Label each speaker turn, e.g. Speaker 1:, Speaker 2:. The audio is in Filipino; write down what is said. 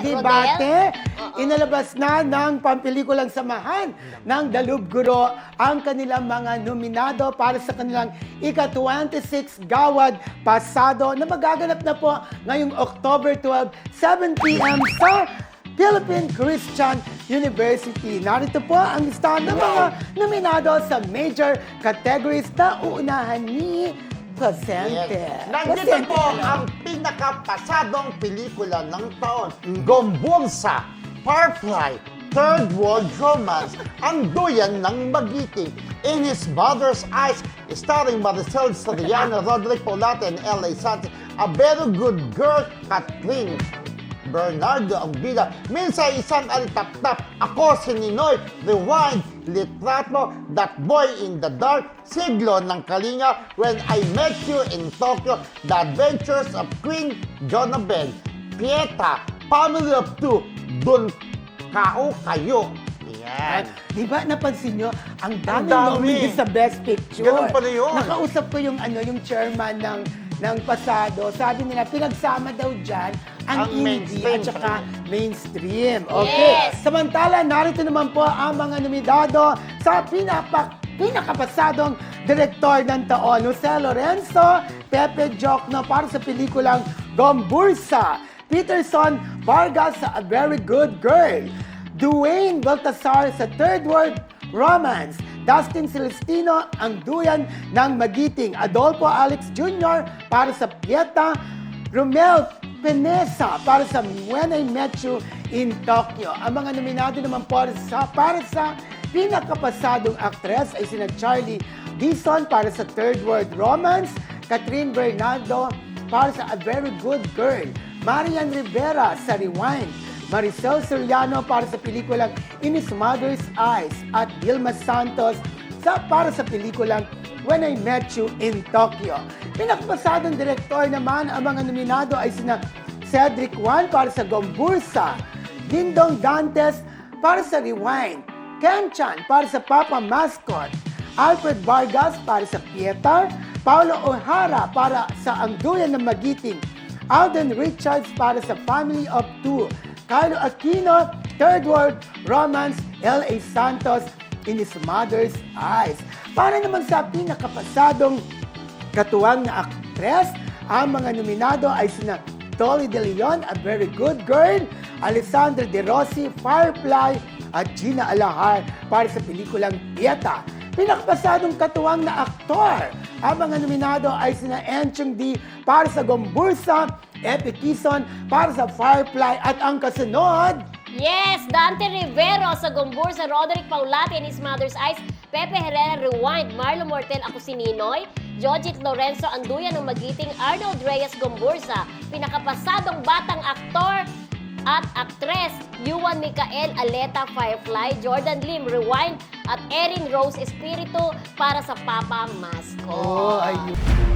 Speaker 1: Rodel.
Speaker 2: debate. Inalabas na ng pampelikulang samahan ng Dalub Guro ang kanilang mga nominado para sa kanilang ika-26 Gawad Pasado na magaganap na po ngayong October 12, 7 p.m. sa Philippine Christian University. Narito po ang listahan ng mga nominado sa major categories na uunahan ni Placente.
Speaker 3: Nandito
Speaker 2: Placente
Speaker 3: po
Speaker 2: na
Speaker 3: ang pinakapasadong pelikula ng taon, Gombursa, Firefly, Third World Romance, ang duyan ng magiting. In His Mother's Eyes, starring Maricel Soriano, Roderick Paulate, and L.A. Sanchez, a very good girl, Catherine Bernardo ang bida. Minsan isang alitap-tap. Ako si Ninoy, Rewind, Litrato, That Boy in the Dark, Siglo ng Kalinga, When I Met You in Tokyo, The Adventures of Queen Jonabel, Pieta, Family of Two, Dun Kao Kayo. Yan.
Speaker 2: Di ba napansin nyo, ang
Speaker 3: Ang
Speaker 2: daming
Speaker 3: dami.
Speaker 2: nominee sa Best Picture.
Speaker 3: Ganun pala yun.
Speaker 2: Nakausap ko yung ano yung chairman ng ng pasado. Sabi nila, pinagsama daw dyan ang,
Speaker 3: Ang
Speaker 2: indie
Speaker 3: mainstream.
Speaker 2: at saka mainstream. Okay.
Speaker 1: Yes.
Speaker 2: Samantala, narito naman po ang mga nominado sa pinapak pinakapasadong direktor ng taon. Jose Lorenzo, Pepe Jokno para sa pelikulang Gombursa. Peterson Vargas sa A Very Good Girl. Dwayne Baltasar sa Third World Romance. Dustin Celestino ang duyan ng Magiting. Adolfo Alex Jr. para sa Pieta. Romel Penesa para sa When I Met You in Tokyo. Ang mga nominado naman po sa, para sa pinakapasadong aktres ay sina Charlie Dixon para sa Third World Romance, Catherine Bernardo para sa A Very Good Girl, Marian Rivera sa Rewind, Maricel Soriano para sa pelikulang In His Mother's Eyes at Vilma Santos sa para sa pelikulang When I Met You in Tokyo. Pinakapasadong direktor naman ang mga nominado ay sina Cedric Juan para sa Gombursa, Dindong Dantes para sa Rewind, Ken Chan para sa Papa Mascot, Alfred Vargas para sa Pietar, Paulo O'Hara para sa Ang Duyan ng Magiting, Alden Richards para sa Family of Two, Carlo Aquino, Third World Romance, L.A. Santos, In His Mother's Eyes. Para naman sa pinakapasadong katuwang na aktres, ang mga nominado ay sina Dolly De Leon, A Very Good Girl, Alessandra De Rossi, Firefly, at Gina Alahar para sa pelikulang Pieta. Pinakapasadong katuwang na aktor, ang mga nominado ay sina Enchong D para sa Gombursa, Epi Kison para sa Firefly, at ang kasunod,
Speaker 1: Yes, Dante Rivero sa Gombursa, Roderick Paulate in His Mother's Eyes, Pepe Herrera Rewind, Marlo Mortel ako si Ninoy, Jojit Lorenzo Anduyan ng Magiting, Arnold Reyes Gombursa, pinakapasadong batang aktor at aktres, Yuan Mikael Aleta Firefly, Jordan Lim Rewind, at Erin Rose Espiritu para sa Papa Mascot.
Speaker 2: oh, ayun.